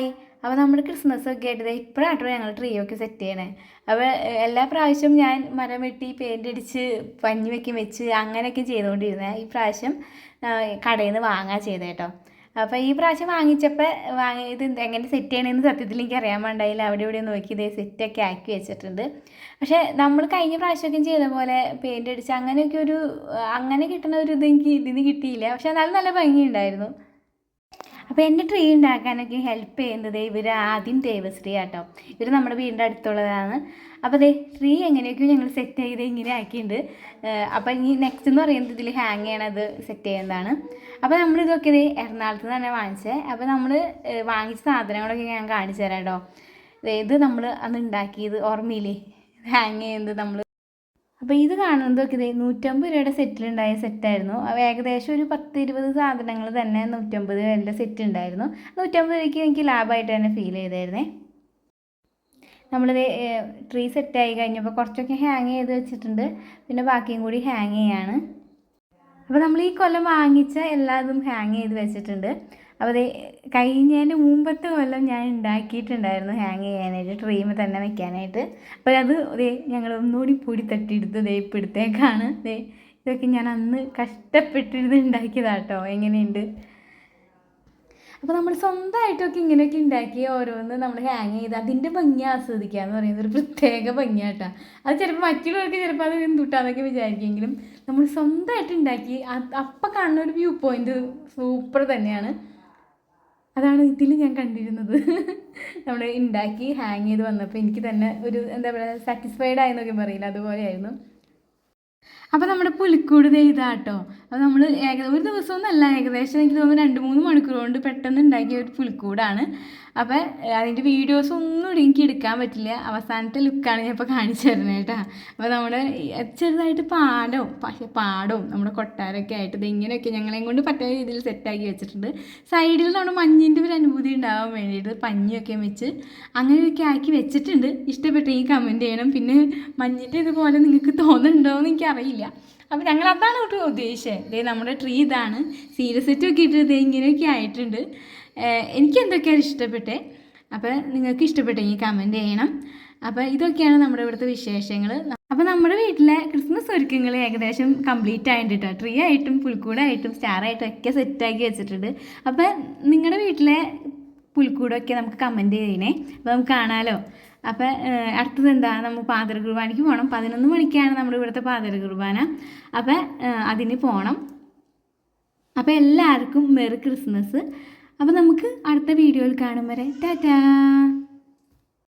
Hi. അപ്പോൾ നമ്മുടെ Christmas ഒക്കെ ആയിട്ട് ഇപ്പോഴാട്ടോ ഞങ്ങൾ ട്രീ ഒക്കെ സെറ്റ് ചെയ്യണേ. അപ്പോൾ എല്ലാ പ്രാവശ്യവും ഞാൻ മരം വെട്ടി പെയിന്റ് അടിച്ച് പഞ്ഞി വെക്കും വെച്ച് അങ്ങനെയൊക്കെ ചെയ്തുകൊണ്ടിരുന്നത് ഈ പ്രാവശ്യം കടയിൽ നിന്ന് വാങ്ങാൻ ചെയ്തത് കേട്ടോ അപ്പോൾ ഈ പ്രാവശ്യം വാങ്ങിച്ചപ്പോൾ വാങ്ങി ഇത് എങ്ങനെ സെറ്റ് ചെയ്യണമെന്ന് സത്യത്തിൽ എനിക്ക് അറിയാൻ വേണ്ടായില്ല അവിടെ ഇവിടെ നോക്കി ഇതേ സെറ്റൊക്കെ ആക്കി വെച്ചിട്ടുണ്ട്. പക്ഷേ നമ്മൾ കഴിഞ്ഞ പ്രാവശ്യമൊക്കെ ചെയ്ത പോലെ പെയിന്റ് അടിച്ച് അങ്ങനെയൊക്കെ ഒരു അങ്ങനെ കിട്ടുന്ന ഒരു ഇത് എനിക്ക് ഇതിന് കിട്ടിയില്ല. പക്ഷേ നല്ല നല്ല ഭംഗിയുണ്ടായിരുന്നു. അപ്പോൾ എന്റെ ട്രീ ഉണ്ടാക്കാനൊക്കെ ഹെൽപ്പ് ചെയ്യുന്നത് ഇവർ ആദ്യം ദേവശ്രീ ആട്ടോ. ഇവർ നമ്മുടെ വീടിന്റെ അടുത്തുള്ളതാണ്. അപ്പോൾ ദേ ട്രീ എങ്ങനെയൊക്കെയോ ഞങ്ങൾ സെറ്റ് ചെയ്ത് ഇങ്ങനെ ആക്കിയിട്ടുണ്ട് അപ്പോൾ ഇനി നെക്സ്റ്റ് എന്ന് പറയുന്നത് ഇതിൽ ഹാങ് ചെയ്യണത് സെറ്റ് ചെയ്യുന്നതാണ്. അപ്പോൾ നമ്മൾ ഇതൊക്കെ ഇത് എറണാകുളത്ത് നിന്ന് തന്നെ വാങ്ങിച്ചത് അപ്പോൾ നമ്മൾ വാങ്ങിച്ച സാധനങ്ങളൊക്കെ ഞാൻ കാണിച്ചു തരാം കേട്ടോ ഇത് നമ്മൾ അന്ന് ഉണ്ടാക്കിയത് ഓർമ്മയില്ലേ? ഹാങ് ചെയ്യുന്നത് നമ്മൾ അപ്പോൾ ഇത് കാണുന്നതൊക്കെ ഇതേ നൂറ്റമ്പത് രൂപയുടെ സെറ്റിലുണ്ടായ സെറ്റായിരുന്നു ഏകദേശം ഒരു പത്ത് ഇരുപത് സാധനങ്ങൾ തന്നെ നൂറ്റമ്പത് രൂപയുടെ സെറ്റ് ഉണ്ടായിരുന്നു. നൂറ്റമ്പത് രൂപയ്ക്ക് എനിക്ക് ലാഭമായിട്ട് തന്നെ ഫീൽ ചെയ്തായിരുന്നേ. നമ്മളിത് ട്രീ സെറ്റായി കഴിഞ്ഞപ്പോൾ കുറച്ചൊക്കെ ഹാങ് ചെയ്ത് വെച്ചിട്ടുണ്ട്. പിന്നെ ബാക്കിയും കൂടി ഹാങ് ചെയ്യാണ്. അപ്പോൾ നമ്മൾ ഈ കൊല്ലം വാങ്ങിച്ച എല്ലാതും ഹാങ് ചെയ്ത് വെച്ചിട്ടുണ്ട്. അപ്പോൾ അത് കഴിഞ്ഞതിന് മുമ്പത്തെ കൊല്ലം ഞാൻ ഉണ്ടാക്കിയിട്ടുണ്ടായിരുന്നു ഹാങ് ചെയ്യാനായിട്ട് ട്രീമ് തന്നെ വെക്കാനായിട്ട്. അപ്പോൾ അത് ദേ ഞങ്ങൾ ഒന്നുകൂടി പൊടി തട്ടിയെടുത്ത് ദേ ഇപ്പം എടുത്തേക്കാണ്. ദേ ഇതൊക്കെ ഞാൻ അന്ന് കഷ്ടപ്പെട്ടിരുന്ന് ഉണ്ടാക്കിയതാട്ടോ എങ്ങനെയുണ്ട്? അപ്പോൾ നമ്മൾ സ്വന്തമായിട്ടൊക്കെ ഇങ്ങനെയൊക്കെ ഉണ്ടാക്കി ഓരോന്ന് നമ്മൾ ഹാങ് ചെയ്ത് അതിന്റെ ഭംഗി ആസ്വദിക്കുക എന്ന് പറയുന്നത് ഒരു പ്രത്യേക ഭംഗിയാട്ടാ. അത് ചിലപ്പോൾ മറ്റുള്ളവർക്ക് ചിലപ്പോൾ അത് എന്തുട്ടാന്നൊക്കെ വിചാരിക്കുമെങ്കിലും നമ്മൾ സ്വന്തമായിട്ട് ഉണ്ടാക്കി അപ്പം കാണുന്ന ഒരു വ്യൂ പോയിന്റ് സൂപ്പർ തന്നെയാണ്. അതാണ് ഇതിൽ ഞാൻ കണ്ടിരുന്നത്. നമ്മൾ ഉണ്ടാക്കി ഹാങ് ചെയ്ത് വന്നപ്പോൾ എനിക്ക് തന്നെ ഒരു എന്താ പറയുക സാറ്റിസ്ഫൈഡ് ആയെന്നൊക്കെ പറയില്ല അതുപോലെയായിരുന്നു. അപ്പോൾ നമ്മുടെ പുലിക്കൂട് ഇതാട്ടോ അപ്പോൾ നമ്മൾ ഏകദേശം ഒരു ദിവസമൊന്നുമല്ല ഏകദേശം എനിക്ക് തോന്നുന്നു രണ്ട് മൂന്ന് മണിക്കൂർ കൊണ്ട് പെട്ടെന്ന് ഉണ്ടാക്കിയ ഒരു പുലിക്കൂടാണ്. അപ്പോൾ അതിന്റെ വീഡിയോസ് ഒന്നും എനിക്ക് എടുക്കാൻ പറ്റില്ല. അവസാനത്തെ ലുക്കാണ് ഞാൻ ഇപ്പോൾ കാണിച്ചു തരുന്നത് കേട്ടോ. അപ്പോൾ നമ്മുടെ ചെറുതായിട്ട് പാടവും പക്ഷേ പാടവും നമ്മുടെ കൊട്ടാരമൊക്കെ ആയിട്ട് ഇതിങ്ങനെയൊക്കെ ഞങ്ങളെയും കൊണ്ട് പറ്റാത്ത രീതിയിൽ സെറ്റാക്കി വെച്ചിട്ടുണ്ട്. സൈഡിൽ നമ്മുടെ മഞ്ഞിന്റെ ഒരു അനുഭൂതി ഉണ്ടാവാൻ വേണ്ടിയിട്ട് പഞ്ഞിയൊക്കെ വെച്ച് അങ്ങനെയൊക്കെ ആക്കി വെച്ചിട്ടുണ്ട്. ഇഷ്ടപ്പെട്ടെങ്കിൽ കമന്റ് ചെയ്യണം. പിന്നെ മഞ്ഞിന്റെ ഇതുപോലെ നിങ്ങൾക്ക് തോന്നുന്നുണ്ടോ എന്ന് എനിക്കറിയില്ല അപ്പോൾ ഞങ്ങൾ അതാണ് ഒരു ഉദ്ദേശിച്ചത് ഇതേ നമ്മുടെ ട്രീ ഇതാണ്. സീരിയസ് സെറ്റ് ഒക്കെ ഇട്ട് ഇത് ഇങ്ങനെയൊക്കെ ആയിട്ടുണ്ട്. എനിക്ക് എന്തൊക്കെയാണ് ഇഷ്ടപ്പെട്ടേ? അപ്പോൾ നിങ്ങൾക്ക് ഇഷ്ടപ്പെട്ടെങ്കിൽ കമന്റ് ചെയ്യണം. അപ്പോൾ ഇതൊക്കെയാണ് നമ്മുടെ ഇവിടുത്തെ വിശേഷങ്ങൾ അപ്പോൾ നമ്മുടെ വീട്ടിലെ ക്രിസ്മസ് ഒരുക്കങ്ങൾ ഏകദേശം കംപ്ലീറ്റ് ആയിട്ട് കേട്ടോ ട്രീ ആയിട്ടും പുൽക്കൂടായിട്ടും സ്റ്റാറായിട്ടും ഒക്കെ സെറ്റാക്കി വെച്ചിട്ടുണ്ട്. അപ്പോൾ നിങ്ങളുടെ വീട്ടിലെ പുൽക്കൂടൊക്കെ നമുക്ക് കമന്റ് ചെയ്യണേ അപ്പോൾ നമുക്ക് കാണാമല്ലോ അപ്പോൾ അടുത്തത് എന്താണ് നമ്മൾ പാതിര കുർബാനയ്ക്ക് പോകണം പതിനൊന്ന് മണിക്കാണ് നമ്മുടെ ഇവിടുത്തെ പാതിര കുർബാന. അപ്പോൾ അതിന് പോകണം അപ്പോൾ എല്ലാവർക്കും മെറി ക്രിസ്മസ്. അപ്പോൾ നമുക്ക് അടുത്ത വീഡിയോയിൽ കാണും വരെ. ടാറ്റാ!